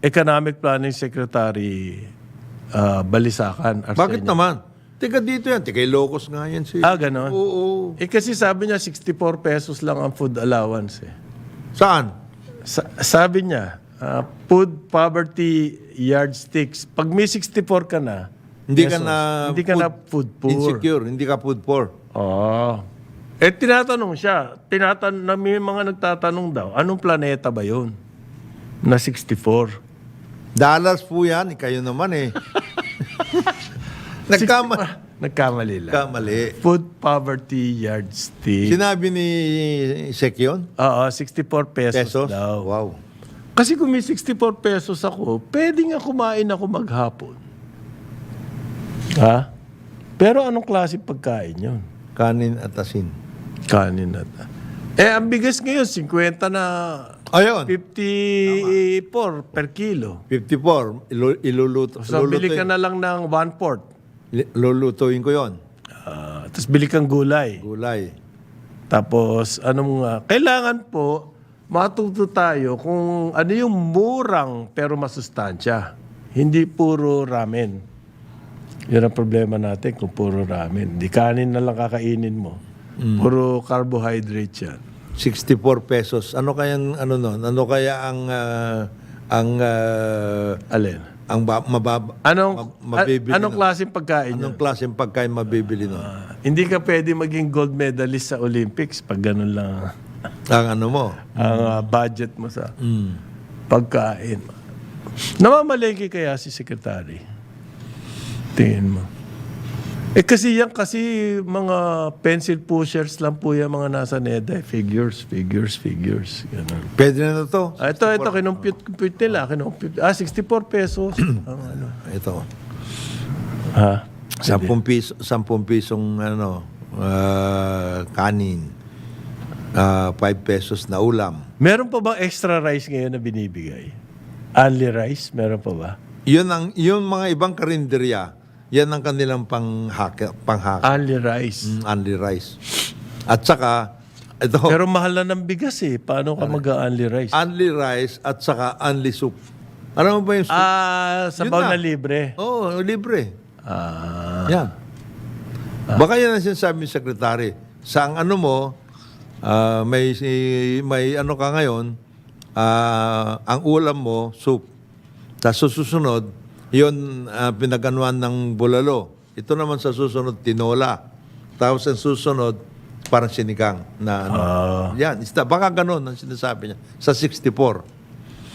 Economic Planning Secretary ah, Balisakan. Arsenio. Bakit naman? Tika dito yan. Tika Ilocos nga yan si... Ah, ganon? Oo. Eh kasi sabi niya 64 pesos lang ang food allowance eh. Saan? Sa- sabi niya, ah, food poverty yardsticks. Pag may 64 ka na, Hindi ka pesos, na... hindi ka na food poor. Insecure. Hindi ka food poor. Oo. Eh, tinatanong siya. Tinatan na may mga nagtatanong daw, anong planeta ba yun? Na 64. Dollars po yan. Kayo naman eh. Nagkama... Nagkamali lang. Kamali. Food poverty yardstick. Sinabi ni Sekyon? Oo, 64 pesos, Pesos? daw. Wow. Kasi kung may 64 pesos ako, pwede nga kumain ako maghapon. Ha? Pero anong klase pagkain yun? Kanin at asin. Kanin at... Eh, ang bigas ngayon, 50 na... Ayun. 54 per kilo. 54. Ilu- iluluto. So, bili ka na lang ng one-fourth. li- Lulutuin ko yon. Ah, Tapos bili kang gulay. Gulay. Tapos, anong nga, kailangan po, matuto tayo kung ano yung murang pero masustansya. Hindi puro ramen. Yun ang problema natin kung puro ramen. Di kanin na lang kakainin mo. Puro carbohydrate yan. 64 pesos. Ano kayang ano no? Ano kaya ang ah, ang ah, Alin? ang ba, mababa Anong, ma- mabibili anong klaseng pagkain yun? Anong klaseng pagkain mabibili no? Ah, hindi ka pwede maging gold medalist sa Olympics pag ganun lang ang ano mo? ang ah, budget mo sa Mm. pagkain. Namamalengke kaya si sekretary? Tingin mo. Eh kasi yan kasi mga pencil pushers lang po yan mga nasa NEDA. eh. Figures, figures, figures. Ganun. Pwede na to. Ah, ito, ito, kinumpute, compute nila. Kinumpute. Ah, 64 pesos. ang ano. Ito. Ha? 10 piso, 10 pisong ano ah, kanin. Ah, 5 pesos na ulam. Meron pa ba extra rice ngayon na binibigay? Only rice? Meron pa ba? Yun ang yun mga ibang karinderya. Yan ang kanilang panghaka, panghaka. Only rice. Mm, only rice. At saka ito Pero mahal na ng bigas eh. Paano ka mag-only rice? only rice at saka only soup. Alam mo ba yung soup? Ah, sabaw Yun na na. libre. Oo, oh, libre. Ah. Yan. Baka yan ang sinasabi ng sekretary. Sa ang ano mo, ah, may, may ano ka ngayon, ah, ang ulam mo, soup. Tapos susunod, yun ah, pinaganuan ng bulalo. Ito naman sa susunod, tinola. Tapos ang susunod, parang sinigang na ano. Ah. Yan, baka ganun ang sinasabi niya. Sa 64.